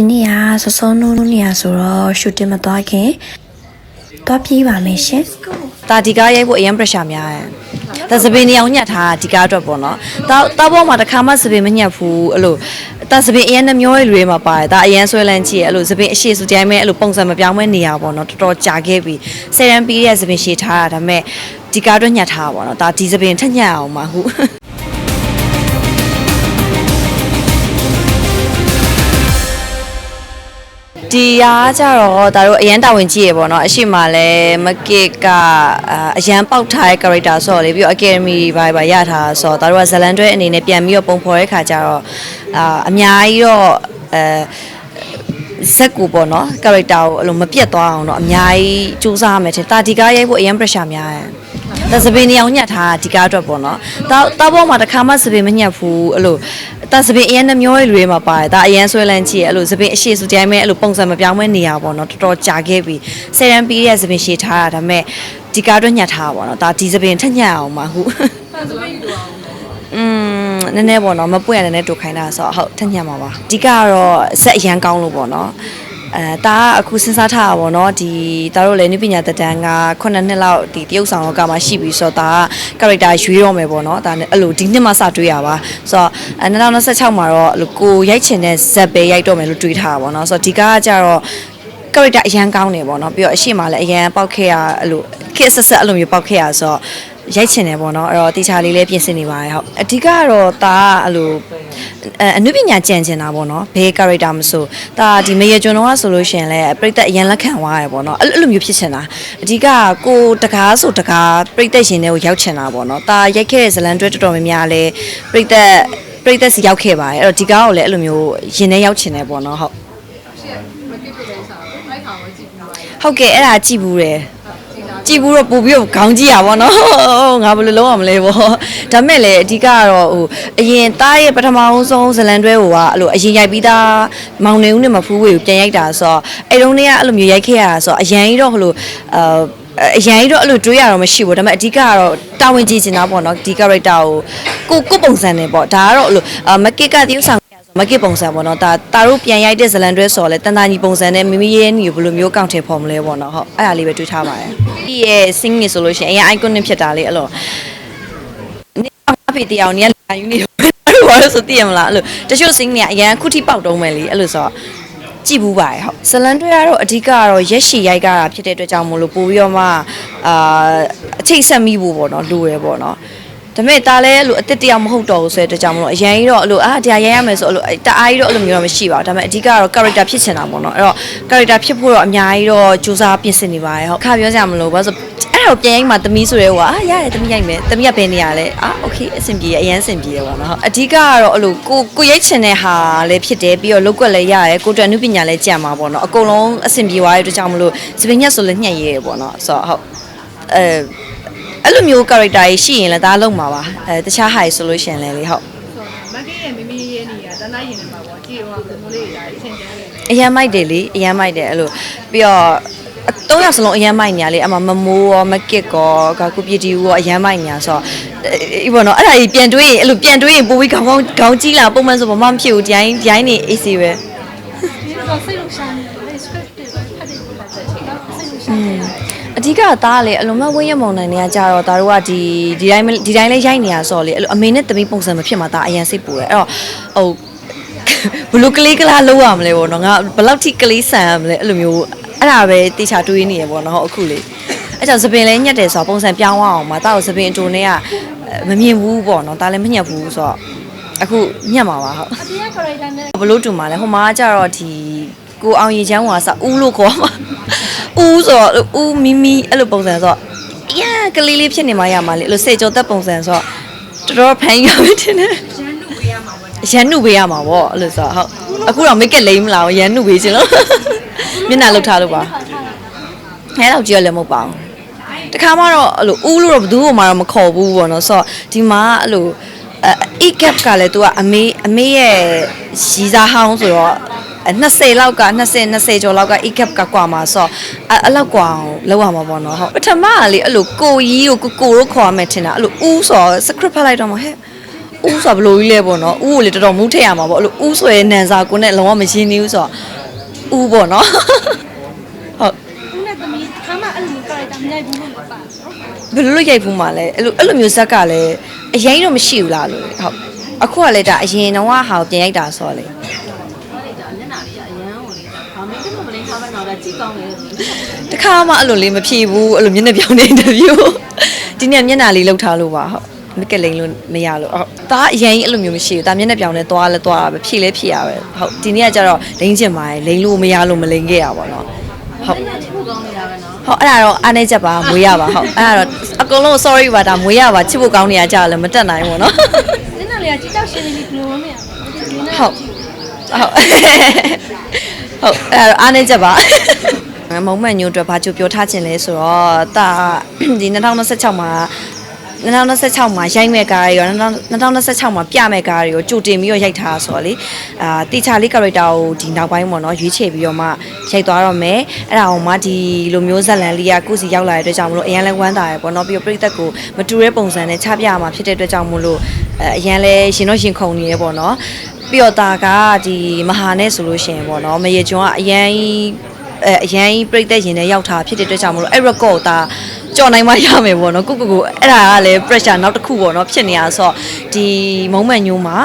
ဒီနေ့ကစောစောနုနုနေရဆိုတော့ရှူတင်မသွားခင်သွားပြေးပါမယ်ရှင်ဒါဒီကားရိုက်ဖို့အရင် pressure များတယ်ဒါစပင်းနေအောင်ညှက်ထားတာဒီကားအတွက်ပေါ့နော်ဒါတားပေါ်မှာတစ်ခါမှစပင်းမညှက်ဘူးအဲ့လိုဒါစပင်းအရင်နှမျောတွေမှာပါတယ်ဒါအရင်ဆွဲလန်းကြည့်ရအဲ့လိုစပင်းအရှိစုတိုင်းမဲ့အဲ့လိုပုံစံမပြောင်းမဲနေရပေါ့နော်တော်တော်ကြာခဲ့ပြီဆယ်ရန်ပြီးတဲ့စပင်းရှည်ထားတာဒါပေမဲ့ဒီကားအတွက်ညှက်ထားတာပေါ့နော်ဒါဒီစပင်းထက်ညှက်အောင်ပါဟု ဒီအားကြတော့ဒါတို့အရန်တာဝန်ကြီးရေပေါ့နော်အရှိမလဲမကစ်ကအအရန်ပေါက်ထားတဲ့ character ဆိုတော့လေပြီးတော့ academy ဘာဘာရထားဆိုတော့ဒါတို့ကဇလန်တွဲအနေနဲ့ပြန်ပြီးတော့ပုံဖော်တဲ့ခါကျတော့အာအများကြီးတော့အဲဇက်ကူပေါ့နော် character ကိုအဲ့လိုမပြတ်သွားအောင်တော့အများကြီးစူးစမ်းရမယ်ထင်တာဒီကားရိုက်ဖို့အရန် pressure များတယ်ဒါစပင်းနေအောင်ညှက်ထားတာဒီကားအတွက်ပေါ့နော်တာတာပေါ်မှာတစ်ခါမှစပင်းမညှက်ဘူးအဲ့လို ဒါစပင်းအရင်နှမျောတွေမှာပါတယ်ဒါအရင်ဆွဲလန်းကြည့်ရအဲ့လိုစပင်းအရှိစုတိုင်းမဲ့အဲ့လိုပုံစံမပြောင်းမဲနေရပေါ့နော်တော်တော်ကြာခဲ့ပြီဆယ်ရန်ပြီးတဲ့စပင်းရှည်ထားတာဒါပေမဲ့ဒီကားအတွက်ညှက်ထားတာပေါ့နော်ဒါဒီစပင်းထက်ညှက်အောင်ပါဟုอืมနည်းနည်းပေါ့နော်မပွင့်ရနည်းနည်းတူခိုင်းတာဆိုတော့ဟုတ်ထက်ညှက်မှာပါအဓိကကတော့ဇက်အရန်ကောင်းလို့ပေါ့နော် အဲဒါကအခုစဉ်းစားထားတာပေါ့နော်ဒီဒါတို့လည်းနိပညာတတန်းက9နှစ်လောက်ဒီတရုတ်ဆောင်လောကမှာရှိပြီဆိုတော့ဒါက character ရွေးတော့မယ်ပေါ့နော်ဒါနဲ့အဲ့လိုဒီနှစ်မှစတွေးရပါဆိုတော့အဲ2026မှာတော့အဲ့လိုကိုရိုက်ချင်တဲ့ဇက်ပဲရိုက်တော့မယ်လို့တွေးထားတာပေါ့နော်ဆိုတော့ဒီကားကကြတော့ character အရန်ကောင်းနေပေါ့နော်ပြီးတော့အရှိမလည်းအရန်ပေါက်ခဲ့ရအဲ့လိုခက်ဆက်ဆက်အဲ့လိုမျိုးပေါက်ခဲ့ရဆိုတော့ ရိုက်ချင်တယ်ပေါ့နော်အဲ့တော့တေချာလေးလည်းပြင်ဆင်နေပါတယ်ဟုတ်အဓိကကတော့ဒါကအဲ့လိုအဲအနုပညာကြံကျင်တာပေါ့နော်ဘယ် character မဆိုဒါဒီမရေကျွန်တော်ကဆိုလို့ရှိရင်လည်းပြိသက်အရန်လက်ခံသွားရပေါ့နော်အဲ့လိုအဲ့လိုမျိုးဖြစ်ချင်တာအဓိကကကိုတကားဆိုတကားပြိသက်ရှင်တွေကိုရောက်ချင်တာပေါ့နော်ဒါရိုက်ခဲ့တဲ့ဇလန်တွဲတော်တော်များများလည်းပြိသက်ပြိသက်စီရောက်ခဲ့ပါတယ်အဲ့တော့ဒီကားကိုလည်းအဲ့လိုမျိုးရင်ထဲရောက်ချင်တယ်ပေါ့နော်ဟုတ်ဟုတ်ကဲ့အဲ့ဒါကြည့်ဘူးတယ် ကြည့်ဘူးတော့ပို့ပြီးတော့ခေါင်းကြည့်ရပါတော့ငါဘယ်လိုလုပ်အောင်မလဲပေါ့ဒါမဲ့လေအဓိကကတော့ဟိုအရင်သားရဲ့ပထမဆုံးဇလန်တွဲဟိုကအဲ့လိုအရင်ရိုက်ပြီးသားမောင်နေဦးနဲ့မဖူးဝေကိုပြန်ရိုက်တာဆိုတော့အဲ့တုန်းကအဲ့လိုမျိုးရိုက်ခဲ့ရတာဆိုတော့အရင်ကြီးတော့ဟိုလိုအာအရင်ကြီးတော့အဲ့လိုတွေးရတော့မရှိဘူးဒါပေမဲ့အဓိကကတော့တာဝန်ကြီးချင်တာပေါ့နော်ဒီ character ကိုကိုကိုပုံစံနဲ့ပေါ့ဒါကတော့အဲ့လိုမကစ်ကတည်းကဆောင် မကစ်ပုံစံပေါ့နော်ဒါတာတို့ပြန်ရိုက်တဲ့ဇလန်တွဲဆိုတော့လေတန်တာညီပုံစံနဲ့မိမိရဲ့ညီကိုဘယ်လိုမျိုးကောက်ထည့်ဖော်မလဲပေါ့နော်ဟုတ်အဲ့ဒါလေးပဲတွေးထားပါတယ်ဒီရဲ့ sing နေဆိုလို့ရှိရင်အရင် iconic ဖြစ်တာလေအဲ့လိုနေအဖေတရားနေရလာယူနေတော့ဘာလို့ဆိုသိရမလားအဲ့လိုတချို့ sing နေကအရင်ခုထိပေါက်တုံးမယ်လေအဲ့လိုဆိုတော့ကြည့်ဘူးပါတယ်ဟုတ်ဇလန်တွဲကတော့အဓိကကတော့ရက်ရှည်ရိုက်ကြတာဖြစ်တဲ့အတွက်ကြောင့်မို့လို့ပို့ပြီးတော့မှအာအချိတ်ဆက်မိဖို့ပေါ့နော်လိုရပေါ့နော် ဒါပေမဲ့ဒါလည်းအဲ့လိုအစ်စ်တရားမဟုတ်တော့ဘူးဆိုတဲ့အတွက်ကြောင့်မလို့အရင်ကြီးတော့အဲ့လိုအာတရားရိုက်ရမယ်ဆိုအဲ့လိုတအားကြီးတော့အဲ့လိုမျိုးတော့မရှိပါဘူးဒါပေမဲ့အဓိကကတော့ character ဖြစ်ချင်တာပေါ့နော်အဲ့တော့ character ဖြစ်ဖို့တော့အများကြီးတော့စူးစမ်းပြင်ဆင်နေပါတယ်ဟုတ်ခါပြောကြမလို့ဘာလို့ဆိုအဲ့တော့ပြန်ရိုက်မှသမီးဆိုရဲဟိုအာရတယ်သမီးရိုက်မယ်သမီးကဘယ်နေရလဲအာโอเคအဆင်ပြေအရန်အဆင်ပြေတယ်ပေါ့နော်ဟုတ်အဓိကကတော့အဲ့လိုကိုကိုရိုက်ချင်တဲ့ဟာလည်းဖြစ်တယ်ပြီးတော့လောက်ကွက်လည်းရတယ်ကိုအတွက်အနုပညာလည်းကြံမှာပေါ့နော်အကုန်လုံးအဆင်ပြေသွားတဲ့အတွက်ကြောင့်မလို့စပင်းညက်ဆိုလည်းညှက်ရဲပေါ့နော်ဆိုတော့ဟုတ်အဲ အဲ့လိုမျိုး character ကြီးရှိရင်လည်းဒါလုံးမှာပါအဲတခြားဟာကြီးဆိုလို့ရှိရင်လည်းလေဟုတ်မကင်းရဲ့မိမိရဲ့နေရတန်းသားရင်နေမှာပေါ့ကြည့်တော့ဘမိုးလေးရာအချင်းချင်းလေးအရန်မိုက်တယ်လေအရန်မိုက်တယ်အဲ့လိုပြီးတော့အသုံးယောက်စလုံးအရန်မိုက်နေရလေအမမမိုးရောမကစ်ကောကကုပီတီရောအရန်မိုက်နေရဆိုတော့အေးဘောနော်အဲ့ဒါကြီးပြန်တွေးရင်အဲ့လိုပြန်တွေးရင်ပိုပြီးခေါင်းခေါင်းခေါင်းကြီးလာပုံမှန်ဆိုဘာမှမဖြစ်ဘူးဒီတိုင်းဒီတိုင်းနေ AC ပဲဒီတော့စိတ်လုံးရှာနေတယ် script တွေဖတ်တယ်ဖတ်တဲ့ချိန်ကစိတ်လုံးရှာနေ အဓိကသားလေအလုံးမဝင်းရမုံနိုင်နေကြတော့ဒါတို့ကဒီဒီတိုင်းဒီတိုင်းလေးရိုက်နေရဆိုတော့လေအဲ့လိုအမေနဲ့တမီးပုံစံမဖြစ်မှာဒါအရန်စိတ်ပူတယ်အဲ့တော့ဟိုဘလူးကလေးကလားလောက်ရမလဲပေါ့နော်ငါဘယ်လောက်ထိကလေးဆန်ရမလဲအဲ့လိုမျိုးအဲ့ဒါပဲတေချာတွေးနေရပေါ့နော်ဟုတ်အခုလေအဲ့ကြောင့်သပင်လဲညက်တယ်ဆိုတော့ပုံစံပြောင်းအောင်မှာတာကိုသပင်အတူနဲ့ကမမြင်ဘူးပေါ့နော်ဒါလည်းမညက်ဘူးဆိုတော့အခုညက်မှာပါဟုတ်အပြင်က character နဲ့ဘလို့တူမှာလဲဟိုမှာကျတော့ဒီကိုအောင်ရီချမ်းကစဦးလို့ခေါ်မှာ ဦးဆိုတော့ဦးမီမီအဲ့လိုပုံစံဆိုတော့အရာကလေးလေးဖြစ်နေမှရမှာလေအဲ့လိုစေကြောသက်ပုံစံဆိုတော့တော်တော်ဖန်ရမယ်တင်တယ်ရန်နုပေးရမှာပေါ့အဲ့လိုဆိုတော့ဟုတ်အခုတော့မိတ်ကလိမ့်မလားရန်နုပေးခြင်းလို့မျက်နှာလောက်ထားလို့ပါအဲတော့ကြည့်ရလည်းမဟုတ်ပါဘူးတခါမှတော့အဲ့လိုဦးလို့တော့ဘယ်သူမှတော့မခေါ်ဘူးပေါ့နော်ဆိုတော့ဒီမှာအဲ့လိုအဲ e cap ကလည်း तू ကအမေအမေရဲ့ရီစားဟောင်းဆိုတော့ 20လောက်က20 20ကျော်လောက်က e cap ကကွာမှာဆိုတော့အဲ့အဲ့လောက်ကွာအောင်လောက်ရမှာပေါ့နော်ဟုတ်ပထမကလေအဲ့လိုကိုကြီးကိုကိုကိုတို့ခေါ်ရမယ်ထင်တာအဲ့လိုဦးဆိုတော့ script ဖတ်လိုက်တော့မှဟဲ့ဦးဆိုတာဘယ်လိုကြီးလဲပေါ့နော်ဦးကိုလေတော်တော်မူးထည့်ရမှာပေါ့အဲ့လိုဦးဆိုရဲနန်စာကိုနဲ့လုံးဝမရှင်းသေးဘူးဆိုတော့ဦးပေါ့နော်ဟုတ်ဦးနဲ့သမီးခါမှအဲ့လိုမျိုး character မရိုက်ဘူးလို့ပါနော်ဘယ်လိုလုပ်ရိုက်ဖို့မှလဲအဲ့လိုအဲ့လိုမျိုးဇက်ကလည်းအရင်တော့မရှိဘူးလားလို့ဟုတ်အခုကလည်းဒါအရင်တော့ဟာကိုပြန်ရိုက်တာဆိုတော့လေ တခါမှအဲ့လိုလေးမဖြေဘူးအဲ့လိုမျက်နှာပြောင်းနေအင်တာဗျူးဒီနေ့မျက်နှာလေးလှုပ်ထားလို့ပါဟုတ်မကလိန်လို့မရလို့ဟုတ်ဒါအရင်အဲ့လိုမျိုးမရှိဘူးဒါမျက်နှာပြောင်းနေသွားလဲသွားတာပဲဖြေလဲဖြေရပဲဟုတ်ဒီနေ့ကကျတော့လိန်ချင်ပါတယ်လိန်လို့မရလို့မလိန်ခဲ့ရပါတော့ဟုတ်ဟုတ်အဲ့ဒါတော့အားနေချက်ပါမွေးရပါဟုတ်အဲ့ဒါတော့အကုန်လုံး sorry ပါဒါမွေးရပါချစ်ဖို့ကောင်းနေရကြလည်းမတက်နိုင်ဘူးနော်နင်းနာလေးကကြည့်ကြောက်ရှင်နေပြီဘယ်လိုမရဘူးဒီနေ့ဟုတ်ဟုတ်ဟုတ်အဲ့ဒါအားနေချက်ပါ မုံမှန်ညို့အတွက်ဘာကြိုပြောထားခြင်းလဲဆိုတော့တာဒီ2026မှာ2026မှာရိုက်မဲ့ကားတွေရော2026မှာပြမဲ့ကားတွေကိုကြိုတင်ပြီးတော့ရိုက်ထားဆိုတော့လေအာတီချာလေး character ကိုဒီနောက်ပိုင်းပေါ့နော်ရွေးချယ်ပြီးတော့မှရိုက်သွားတော့မယ်အဲ့ဒါအောင်မှဒီလိုမျိုးဇက်လန်လေးကကိုယ့်စီရောက်လာတဲ့အတွက်ကြောင့်မလို့အရန်လဲဝမ်းသာရယ်ပေါ့နော်ပြီးတော့ပြိသက်ကိုမတူတဲ့ပုံစံနဲ့ချပြရမှာဖြစ်တဲ့အတွက်ကြောင့်မလို့အဲအရန်လဲရှင်တော့ရှင်ခုန်နေရပေါ့နော်ပြီးတော့ဒါကဒီမဟာနဲ့ဆိုလို့ရှိရင်ပေါ့နော်မရေကျွန်းကအရန်ကြီး အဲအရန်ကြီးပြိသက်ရင်နဲ့ရောက်တာဖြစ်တဲ့အတွက်ကြောင့်မလို့အဲ့ record ဒါကြော်နိုင်မှရမယ်ပေါ့နော်ကိုကိုကိုအဲ့ဒါကလည်း pressure နောက်တစ်ခုပေါ့နော်ဖြစ်နေရဆိုတော့ဒီမုံမှန်ညိုးမှာ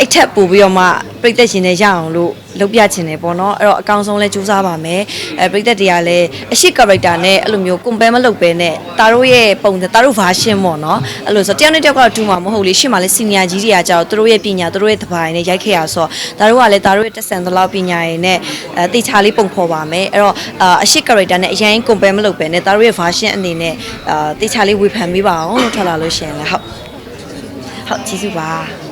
အိတ်ထက်ပို့ပြီးတော့မှပြိသက်ရှင်နဲ့ရအောင်လို့လုပ်ပြချင်တယ်ပေါ့နော်အဲ့တော့အကောင်းဆုံးလဲစူးစမ်းပါမယ်အဲပြိသက်တွေကလည်းအရှိ character နဲ့အဲ့လိုမျိုး compare မလုပ်ဘဲနဲ့တာတို့ရဲ့ပုံစံတာတို့ version ပေါ့နော်အဲ့လိုဆိုတယောက်နဲ့တယောက်ကတော့တူမှာမဟုတ်လေရှေ့မှာလဲ senior ကြီးတွေကကြောက်သူတို့ရဲ့ပညာသူတို့ရဲ့တပိုင်းနဲ့ရိုက်ခဲ့ရဆိုတော့ဒါတို့ကလည်းဒါတို့ရဲ့တက်ဆန်သလောက်ပညာရည်နဲ့အဲတေချာလေးပုံဖော်ပါမယ်အဲ့တော့အာအရှိ character နဲ့အရင် compare မလုပ်ဘဲနဲ့ဒါတို့ရဲ့ version အနေနဲ့အာတေချာလေးဝေဖန်ပေးပါအောင်လို့ထွက်လာလို့ရှိရင်လည်းဟုတ်ဟုတ်ကျေးဇူးပါ